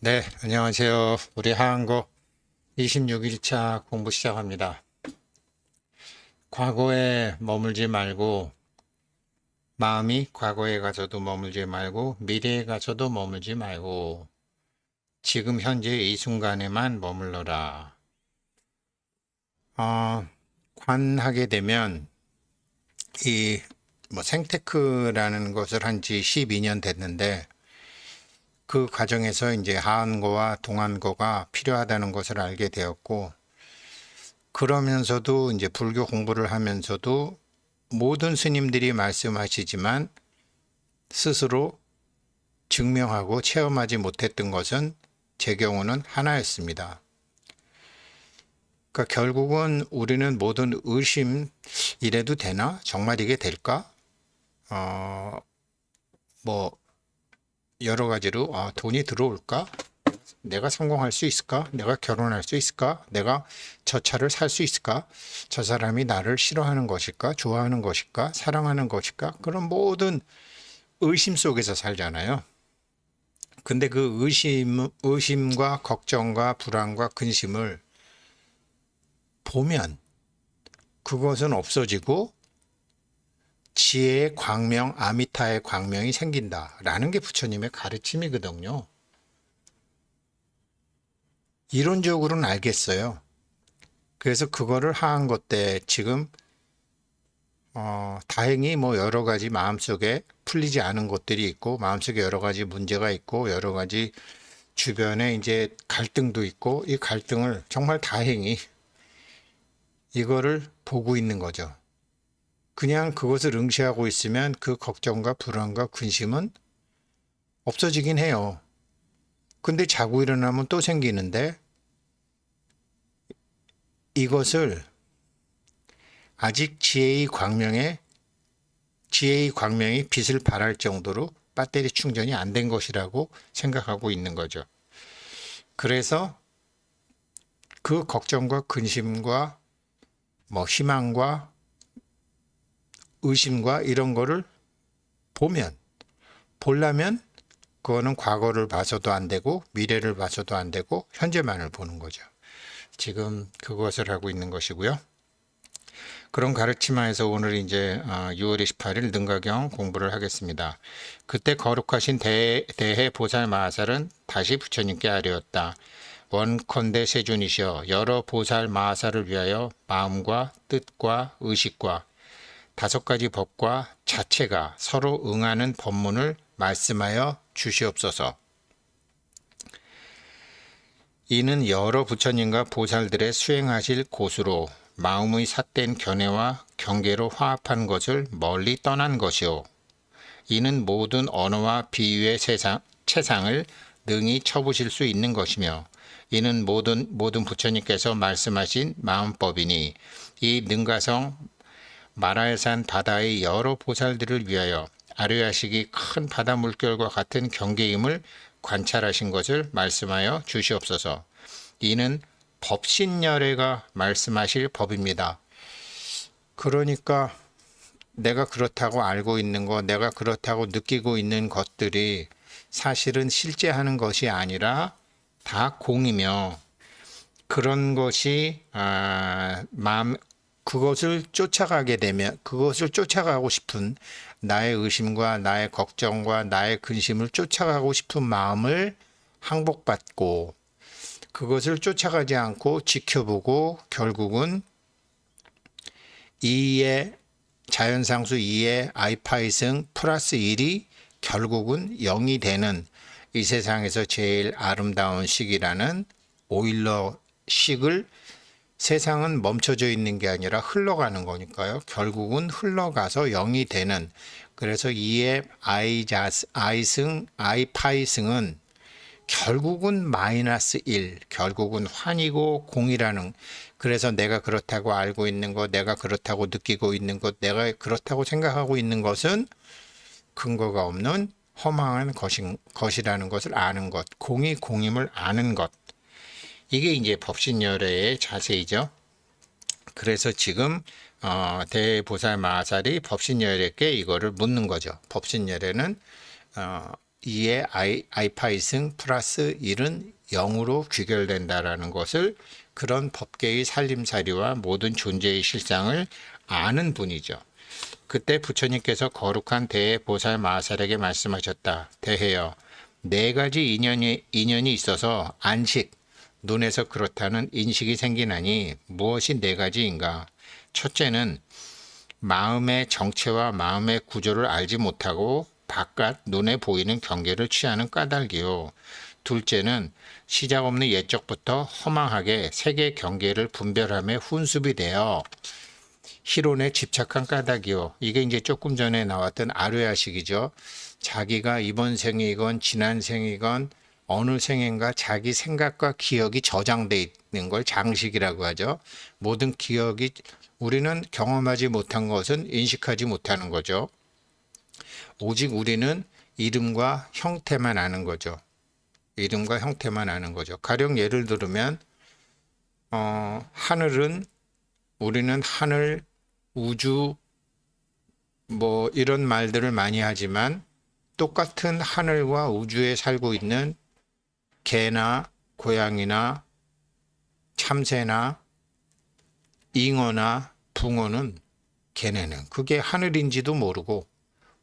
네, 안녕하세요. 우리 하한고 26일차 공부 시작합니다. 과거에 머물지 말고, 마음이 과거에 가서도 머물지 말고, 미래에 가서도 머물지 말고, 지금 현재 이 순간에만 머물러라. 어, 관하게 되면, 이, 뭐 생테크라는 것을 한 지 12년 됐는데, 그 과정에서 이제 하한고와 동한고가 필요하다는 것을 알게 되었고, 그러면서도 이제 불교 공부를 하면서도 모든 스님들이 말씀하시지만 스스로 증명하고 체험하지 못했던 것은 제 경우는 하나였습니다. 그러니까 결국은 우리는 모든 의심 이래도 되나? 정말 이게 될까? 어, 뭐 여러 가지로 아, 돈이 들어올까? 내가 성공할 수 있을까? 내가 결혼할 수 있을까? 내가 저 차를 살 수 있을까? 저 사람이 나를 싫어하는 것일까? 좋아하는 것일까? 사랑하는 것일까? 그런 모든 의심 속에서 살잖아요. 근데 그 의심, 의심과 걱정과 불안과 근심을 보면 그것은 없어지고 지혜의 광명, 아미타의 광명이 생긴다라는 게 부처님의 가르침이거든요. 이론적으로는 알겠어요. 그래서 그거를 하한 것 때 지금 어, 다행히 뭐 여러 가지 마음속에 풀리지 않은 것들이 있고 마음속에 여러 가지 문제가 있고 여러 가지 주변에 이제 갈등도 있고 이 갈등을 정말 다행히 이거를 보고 있는 거죠. 그냥 그것을 응시하고 있으면 그 걱정과 불안과 근심은 없어지긴 해요. 근데 자고 일어나면 또 생기는데 이것을 아직 지혜의 광명에 지혜의 광명이 빛을 발할 정도로 배터리 충전이 안 된 것이라고 생각하고 있는 거죠. 그래서 그 걱정과 근심과 뭐 희망과 의심과 이런 거를 보면 보려면 그거는 과거를 봐서도 안 되고 미래를 봐서도 안 되고 현재만을 보는 거죠. 지금 그것을 하고 있는 것이고요. 그런 가르침하에서 오늘 이제 6월 28일 능가경 공부를 하겠습니다. 그때 거룩하신 대, 대해 보살 마하살은 다시 부처님께 아뢰었다. 원컨대 세존이시여 여러 보살 마하살을 위하여 마음과 뜻과 의식과 다섯 가지 법과 자체가 서로 응하는 법문을 말씀하여 주시옵소서. 이는 여러 부처님과 보살들의 수행하실 곳으로 마음의 삿된 견해와 경계로 화합한 것을 멀리 떠난 것이오. 이는 모든 언어와 비유의 세상, 채상을 능히 쳐부실 수 있는 것이며 이는 모든 모든 부처님께서 말씀하신 마음법이니 이 능가성 마라야산 바다의 여러 보살들을 위하여 아뢰하시기 큰 바다 물결과 같은 경계임을 관찰하신 것을 말씀하여 주시옵소서. 이는 법신열애가 말씀하실 법입니다. 그러니까 내가 그렇다고 알고 있는 것, 내가 그렇다고 느끼고 있는 것들이 사실은 실제 하는 것이 아니라 다 공이며 그런 것이 아, 마음 그것을 쫓아가게 되면 그것을 쫓아가고 싶은 나의 의심과 나의 걱정과 나의 근심을 쫓아가고 싶은 마음을 항복받고 그것을 쫓아가지 않고 지켜보고 결국은 2의 자연상수 2의 아이파이승 플러스 1이 결국은 0이 되는 이 세상에서 제일 아름다운 식이라는 오일러 식을 세상은 멈춰져 있는 게 아니라 흘러가는 거니까요. 결국은 흘러가서 0이 되는 그래서 2의 i자스 i승 i파이승은 결국은 마이너스 1, 결국은 환이고 공이라는 그래서 내가 그렇다고 알고 있는 것, 내가 그렇다고 느끼고 있는 것, 내가 그렇다고 생각하고 있는 것은 근거가 없는 허망한 것인, 것이라는 것을 아는 것, 공이 공임을 아는 것. 이게 이제 법신열애의 자세이죠. 그래서 지금 어, 대보살 마살이 법신열애께 이거를 묻는 거죠. 법신열애는 어, 2의 i, i파이 승 플러스 1은 0으로 귀결된다라는 것을 그런 법계의 살림살이와 모든 존재의 실상을 아는 분이죠. 그때 부처님께서 거룩한 대해 보살 마하살에게 말씀하셨다. 대해여, 네 가지 인연이, 인연이 있어서 안식, 눈에서 그렇다는 인식이 생기나니 무엇이 네 가지인가? 첫째는 마음의 정체와 마음의 구조를 알지 못하고 바깥 눈에 보이는 경계를 취하는 까닭이요. 둘째는 시작 없는 예적부터 허망하게 세계 경계를 분별함에 훈습이 되어 희론에 집착한 까닭이요. 이게 이제 조금 전에 나왔던 아르야식이죠. 자기가 이번 생이건 지난 생이건 어느 생인가 자기 생각과 기억이 저장돼 있는 걸 장식이라고 하죠. 모든 기억이 우리는 경험하지 못한 것은 인식하지 못하는 거죠. 오직 우리는 이름과 형태만 아는 거죠. 이름과 형태만 아는 거죠. 가령 예를 들면 어, 하늘은 우리는 하늘, 우주 뭐 이런 말들을 많이 하지만 똑같은 하늘과 우주에 살고 있는 개나 고양이나 참새나 잉어나 붕어는 걔네는 그게 하늘인지도 모르고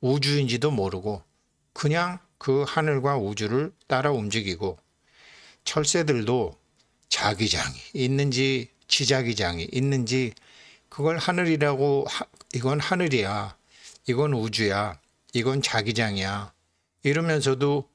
우주인지도 모르고 그냥 그 하늘과 우주를 따라 움직이고 철새들도 자기장이 있는지 지자기장이 있는지 그걸 하늘이라고 하, 이건 하늘이야 이건 우주야 이건 자기장이야 이러면서도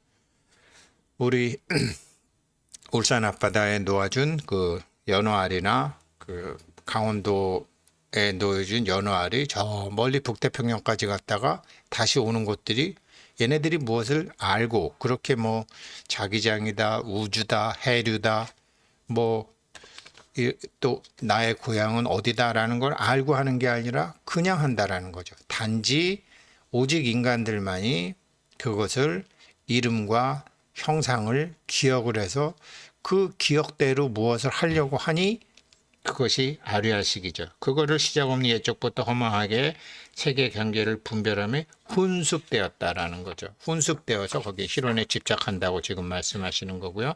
우리 울산 앞바다에 놓아준 그 연어알이나 그 강원도에 놓여준 연어알이 저 멀리 북태평양까지 갔다가 다시 오는 곳들이 얘네들이 무엇을 알고 그렇게 뭐 자기장이다 우주다 해류다 뭐 또 나의 고향은 어디다라는 걸 알고 하는 게 아니라 그냥 한다라는 거죠. 단지 오직 인간들만이 그것을 이름과 형상을 기억을 해서 그 기억대로 무엇을 하려고 하니 그것이 아류아식이죠. 그거를 시작 없는 예적부터 허망하게 세계 경계를 분별함에 훈숙되었다라는 거죠. 훈숙되어서 거기에 실론에 집착한다고 지금 말씀하시는 거고요.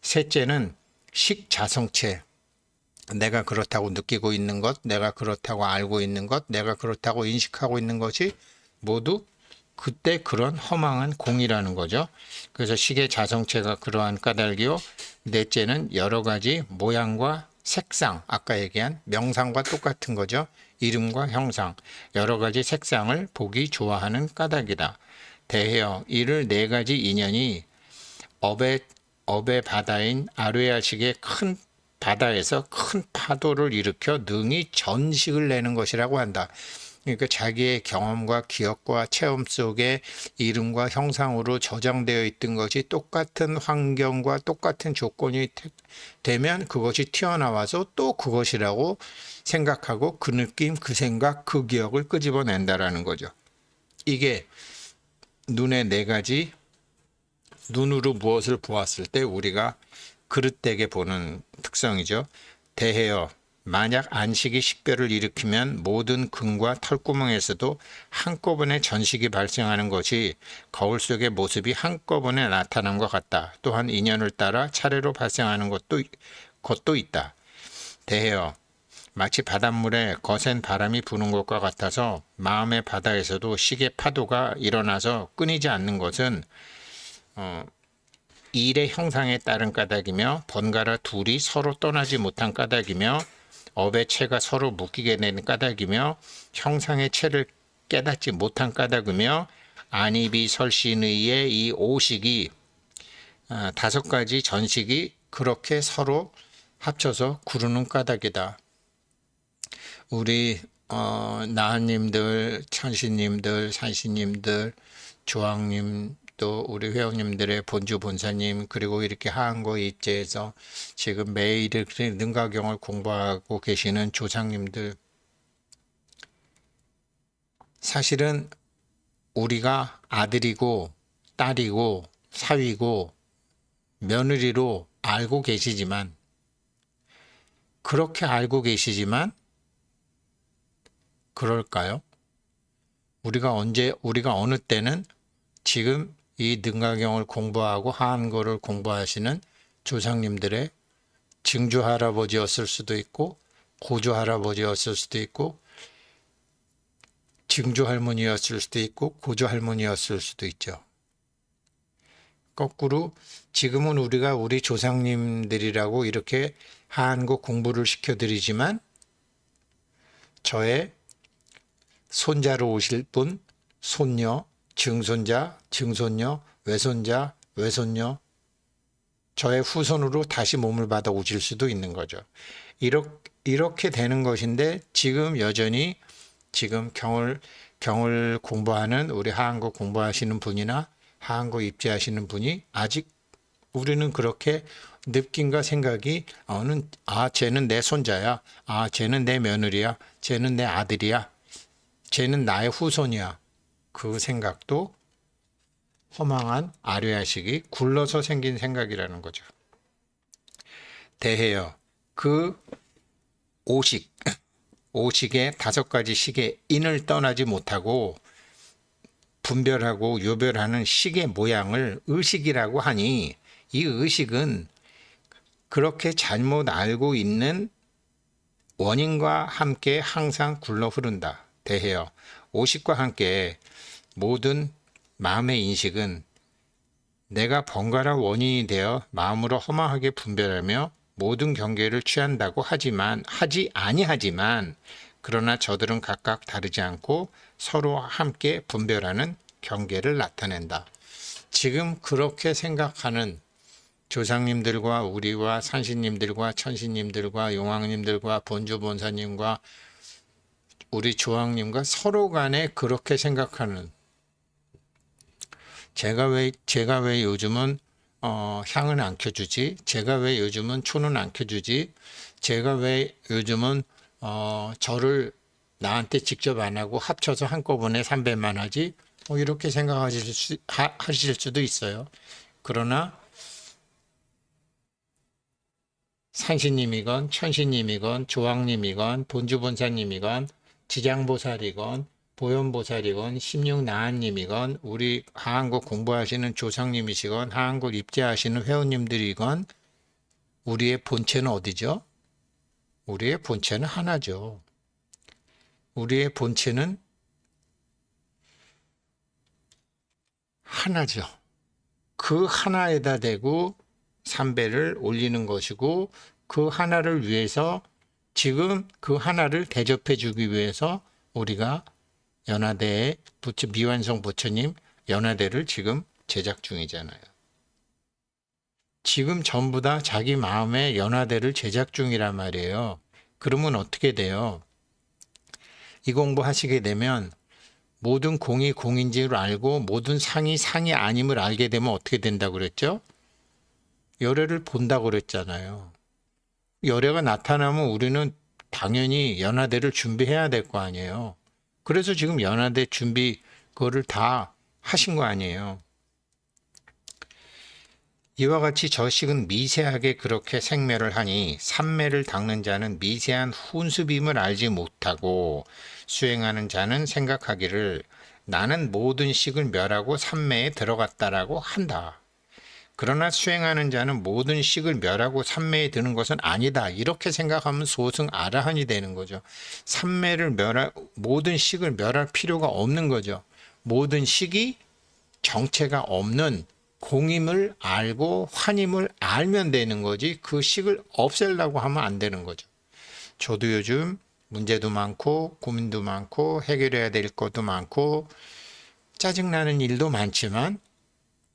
셋째는 식자성체. 내가 그렇다고 느끼고 있는 것, 내가 그렇다고 알고 있는 것, 내가 그렇다고 인식하고 있는 것이 모두 그때 그런 허망한 공이라는 거죠. 그래서 식의 자성체가 그러한 까닭이요. 넷째는 여러 가지 모양과 색상, 아까 얘기한 명상과 똑같은 거죠. 이름과 형상, 여러 가지 색상을 보기 좋아하는 까닭이다. 대해여, 이를 네 가지 인연이 업의, 업의 바다인 아르야식의 큰 바다에서 큰 파도를 일으켜 능히 전식을 내는 것이라고 한다. 그러니까 자기의 경험과 기억과 체험 속에 이름과 형상으로 저장되어 있던 것이 똑같은 환경과 똑같은 조건이 되면 그것이 튀어나와서 또 그것이라고 생각하고 그 느낌, 그 생각, 그 기억을 끄집어낸다라는 거죠. 이게 눈의 네 가지 눈으로 무엇을 보았을 때 우리가 그릇되게 보는 특성이죠. 대해여 만약 안식이 식별을 일으키면 모든 금과 털구멍에서도 한꺼번에 전식이 발생하는 것이 거울 속의 모습이 한꺼번에 나타난 것 같다. 또한 인연을 따라 차례로 발생하는 것도 것도 있다. 대해여 마치 바닷물에 거센 바람이 부는 것과 같아서 마음의 바다에서도 시계 파도가 일어나서 끊이지 않는 것은 어, 일의 형상에 따른 까닭이며 번갈아 둘이 서로 떠나지 못한 까닭이며 업의 체가 서로 묶이게 되는 까닭이며 형상의 체를 깨닫지 못한 까닭이며 안입이 설신의의 이 오식이 아, 다섯 가지 전식이 그렇게 서로 합쳐서 구르는 까닭이다. 우리 어, 나은님들, 천신님들, 산신님들, 조왕님 또 우리 회원님들의 본주 본사님 그리고 이렇게 하한거 입제해서 지금 매일 이렇게 능가경을 공부하고 계시는 조상님들 사실은 우리가 아들이고 딸이고 사위고 며느리로 알고 계시지만 그렇게 알고 계시지만 그럴까요? 우리가 언제 우리가 어느 때는 지금 이 능가경을 공부하고 한거를 공부하시는 조상님들의 증조 할아버지였을 수도 있고 고조 할아버지였을 수도 있고 증조 할머니였을 수도 있고 고조 할머니였을 수도 있죠. 거꾸로 지금은 우리가 우리 조상님들이라고 이렇게 한국 공부를 시켜드리지만 저의 손자로 오실 분, 손녀, 증손자, 증손녀, 외손자, 외손녀, 저의 후손으로 다시 몸을 받아 오실 수도 있는 거죠. 이렇게, 이렇게 되는 것인데 지금 여전히 지금 경을 경을 공부하는 우리 한국 공부하시는 분이나 한국 입지하시는 분이 아직 우리는 그렇게 느낌과 생각이 어는 아 쟤는 내 손자야. 아 쟤는 내 며느리야. 쟤는 내 아들이야. 쟤는 나의 후손이야 그 생각도 허망한 아뢰야식이 굴러서 생긴 생각이라는 거죠. 대해요. 그 오식, 오식의 다섯 가지 식의 인을 떠나지 못하고 분별하고 요별하는 식의 모양을 의식이라고 하니 이 의식은 그렇게 잘못 알고 있는 원인과 함께 항상 굴러 흐른다. 대해요. 오식과 함께 모든 마음의 인식은 내가 번갈아 원인이 되어 마음으로 허망하게 분별하며 모든 경계를 취한다고 하지만 하지 아니하지만 그러나 저들은 각각 다르지 않고 서로 함께 분별하는 경계를 나타낸다. 지금 그렇게 생각하는 조상님들과 우리와 산신님들과 천신님들과 용왕님들과 본주본사님과 우리 조왕님과 서로 간에 그렇게 생각하는 제가 왜 제가 왜 요즘은 어, 향은 안 켜주지? 제가 왜 요즘은 초는 안 켜주지? 제가 왜 요즘은 어, 저를 나한테 직접 안 하고 합쳐서 한꺼번에 300만 하지? 뭐 이렇게 생각하실 수, 하, 하실 수도 있어요. 그러나 산신님이건 천신님이건 조왕님이건 본주본사님이건 지장보살이건 보현보살이건 십육나한님이건 우리 하한국 공부하시는 조상님이시건 하한국 입제하시는 회원님들이건 우리의 본체는 어디죠? 우리의 본체는 하나죠. 우리의 본체는 하나죠. 그 하나에다 대고 삼배를 올리는 것이고 그 하나를 위해서 지금 그 하나를 대접해 주기 위해서 우리가 연화대의 부처 미완성 부처님 연화대를 지금 제작 중이잖아요. 지금 전부 다 자기 마음의 연화대를 제작 중이란 말이에요. 그러면 어떻게 돼요? 이 공부 하시게 되면 모든 공이 공인지를 알고 모든 상이 상이 아님을 알게 되면 어떻게 된다고 그랬죠? 열애를 본다고 그랬잖아요. 열애가 나타나면 우리는 당연히 연화대를 준비해야 될 거 아니에요. 그래서 지금 연화대 준비 그거를 다 하신 거 아니에요. 이와 같이 저식은 미세하게 그렇게 생매를 하니 삼매를 닦는 자는 미세한 훈습임을 알지 못하고 수행하는 자는 생각하기를 나는 모든 식을 멸하고 삼매에 들어갔다라고 한다. 그러나 수행하는 자는 모든 식을 멸하고 삼매에 드는 것은 아니다. 이렇게 생각하면 소승 아라한이 되는 거죠. 삼매를 멸할 모든 식을 멸할 필요가 없는 거죠. 모든 식이 정체가 없는 공임을 알고 환임을 알면 되는 거지 그 식을 없애려고 하면 안 되는 거죠. 저도 요즘 문제도 많고 고민도 많고 해결해야 될 것도 많고 짜증나는 일도 많지만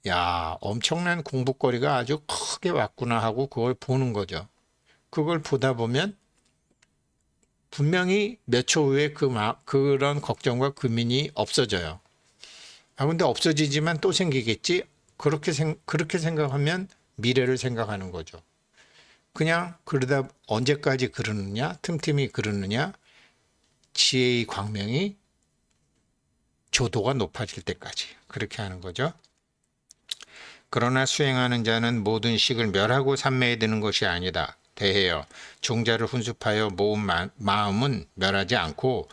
야, 엄청난 공부거리가 아주 크게 왔구나 하고 그걸 보는 거죠. 그걸 보다 보면 분명히 몇 초 후에 그 마, 그런 걱정과 고민이 없어져요. 아, 근데 없어지지만 또 생기겠지? 그렇게 생, 그렇게 생각하면 미래를 생각하는 거죠. 그냥 그러다 언제까지 그러느냐? 틈틈이 그러느냐? 지혜의 광명이 조도가 높아질 때까지 그렇게 하는 거죠. 그러나 수행하는 자는 모든 식을 멸하고 삼매에 드는 것이 아니다. 대해요. 종자를 훈습하여 모은 마음은 멸하지 않고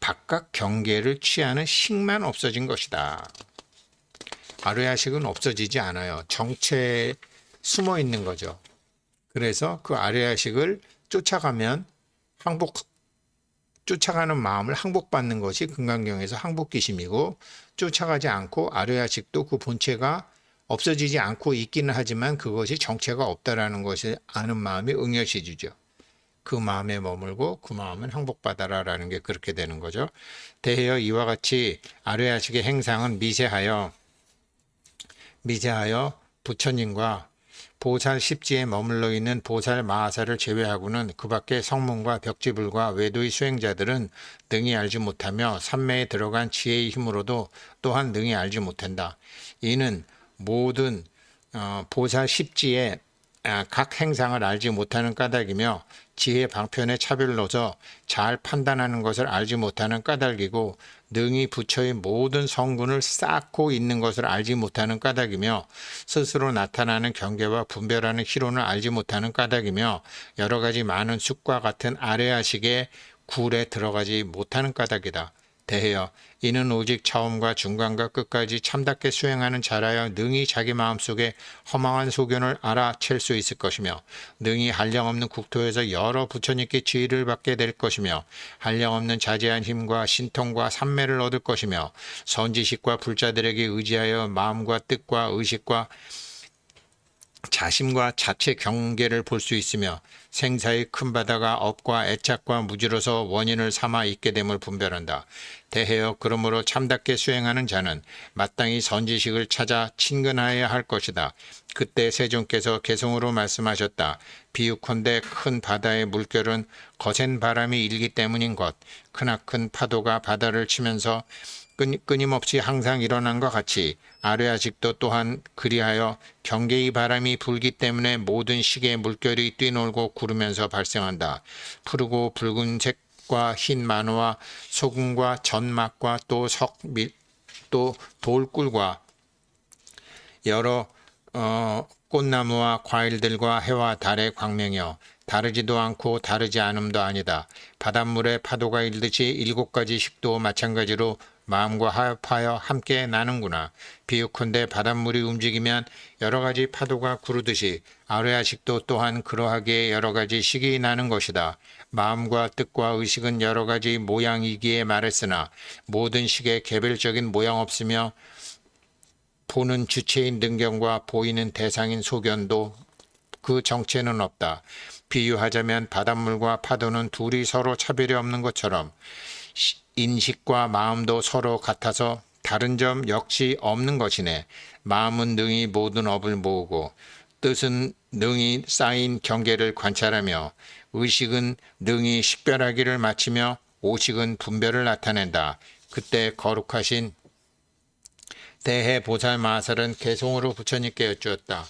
바깥 경계를 취하는 식만 없어진 것이다. 아뢰야식은 없어지지 않아요. 정체에 숨어 있는 거죠. 그래서 그 아뢰야식을 쫓아가면 항복 쫓아가는 마음을 항복받는 것이 금강경에서 항복기심이고 쫓아가지 않고 아뢰야식도 그 본체가 없어지지 않고 있기는 하지만 그것이 정체가 없다라는 것을 아는 마음이 응여시 주죠. 그 마음에 머물고 그 마음은 항복받아라 라는 게 그렇게 되는 거죠. 대하여 이와 같이 아뢰야식의 행상은 미세하여 미세하여 부처님과 보살 십지에 머물러 있는 보살 마하사를 제외하고는 그 밖의 성문과 벽지불과 외도의 수행자들은 능히 알지 못하며 삼매에 들어간 지혜의 힘으로도 또한 능히 알지 못한다. 이는 모든 어, 보살 십지의 아, 각 행상을 알지 못하는 까닭이며 지혜 방편의 차별로서 잘 판단하는 것을 알지 못하는 까닭이고 능히 부처의 모든 성분을 쌓고 있는 것을 알지 못하는 까닭이며 스스로 나타나는 경계와 분별하는 희론을 알지 못하는 까닭이며 여러 가지 많은 쑥과 같은 아래아식의 굴에 들어가지 못하는 까닭이다. 대해여 이는 오직 처음과 중간과 끝까지 참답게 수행하는 자라야 능히 자기 마음속에 허망한 소견을 알아챌 수 있을 것이며 능히 한량없는 국토에서 여러 부처님께 지위를 받게 될 것이며 한량없는 자제한 힘과 신통과 삼매를 얻을 것이며 선지식과 불자들에게 의지하여 마음과 뜻과 의식과 자심과 자체 경계를 볼 수 있으며 생사의 큰 바다가 업과 애착과 무지로서 원인을 삼아 있게 됨을 분별한다. 대해여 그러므로 참답게 수행하는 자는 마땅히 선지식을 찾아 친근하여야 할 것이다. 그때 세존께서 개성으로 말씀하셨다. 비유컨대 큰 바다의 물결은 거센 바람이 일기 때문인 것. 크나큰 파도가 바다를 치면서 끊, 끊임없이 항상 일어난 것 같이 아뢰 아직도 또한 그리하여 경계의 바람이 불기 때문에 모든 시계 물결이 뛰놀고 구르면서 발생한다. 푸르고 붉은색 과 흰 만화와 소금과 전막과 또 석밀 또 돌꿀과 여러 어, 꽃나무와 과일들과 해와 달의 광명이여 다르지도 않고 다르지 않음도 아니다. 바닷물에 파도가 일듯이 일곱 가지 식도 마찬가지로 마음과 합하여 함께 나는구나. 비유컨대 바닷물이 움직이면 여러 가지 파도가 구르듯이 아뢰아식도 또한 그러하게 여러 가지 식이 나는 것이다. 마음과 뜻과 의식은 여러 가지 모양이기에 말했으나 모든 식에 개별적인 모양 없으며 보는 주체인 능경과 보이는 대상인 소견도 그 정체는 없다. 비유하자면 바닷물과 파도는 둘이 서로 차별이 없는 것처럼 시- 인식과 마음도 서로 같아서 다른 점 역시 없는 것이네. 마음은 능히 모든 업을 모으고 뜻은 능히 쌓인 경계를 관찰하며 의식은 능히 식별하기를 마치며 오식은 분별을 나타낸다. 그때 거룩하신 대해 보살 마살은 개송으로 부처님께 여쭈었다.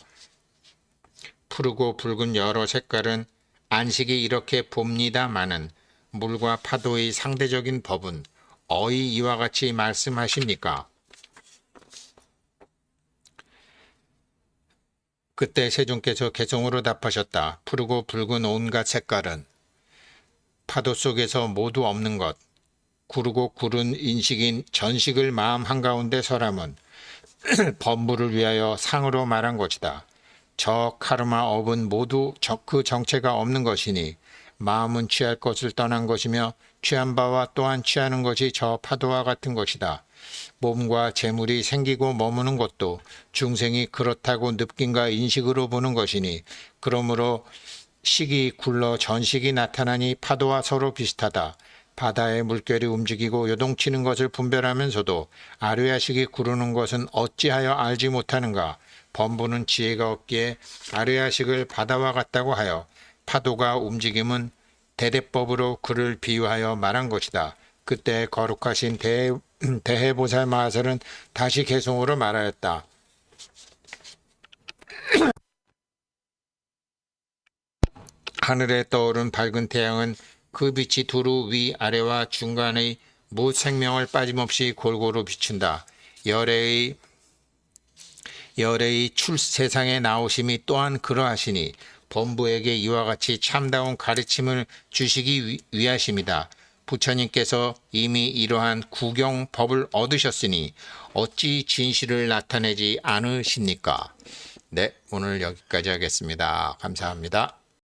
푸르고 붉은 여러 색깔은 안식이 이렇게 봅니다마는 물과 파도의 상대적인 법은 어이 이와 같이 말씀하십니까? 그때 세존께서 개성으로 답하셨다. 푸르고 붉은 온갖 색깔은 파도 속에서 모두 없는 것. 구르고 구른 인식인 전식을 마음 한가운데 설함은 법무를 위하여 상으로 말한 것이다. 저 카르마 업은 모두 저- 그 정체가 없는 것이니 마음은 취할 것을 떠난 것이며 취한 바와 또한 취하는 것이 저 파도와 같은 것이다. 몸과 재물이 생기고 머무는 것도 중생이 그렇다고 느낌과 인식으로 보는 것이니 그러므로 식이 굴러 전식이 나타나니 파도와 서로 비슷하다. 바다의 물결이 움직이고 요동치는 것을 분별하면서도 아르야식이 구르는 것은 어찌하여 알지 못하는가? 범부는 지혜가 없기에 아르야식을 바다와 같다고 하여 파도가 움직임은 대대법으로 그를 비유하여 말한 것이다. 그때 거룩하신 대, 대해보살 마하설은 다시 개송으로 말하였다. 하늘에 떠오른 밝은 태양은 그 빛이 두루 위 아래와 중간의 무 생명을 빠짐없이 골고루 비춘다. 열애의 열애의 출 세상에 나오심이 또한 그러하시니 범부에게 이와 같이 참다운 가르침을 주시기 위, 위하심이다. 부처님께서 이미 이러한 구경법을 얻으셨으니 어찌 진실을 나타내지 않으십니까? 네, 오늘 여기까지 하겠습니다. 감사합니다.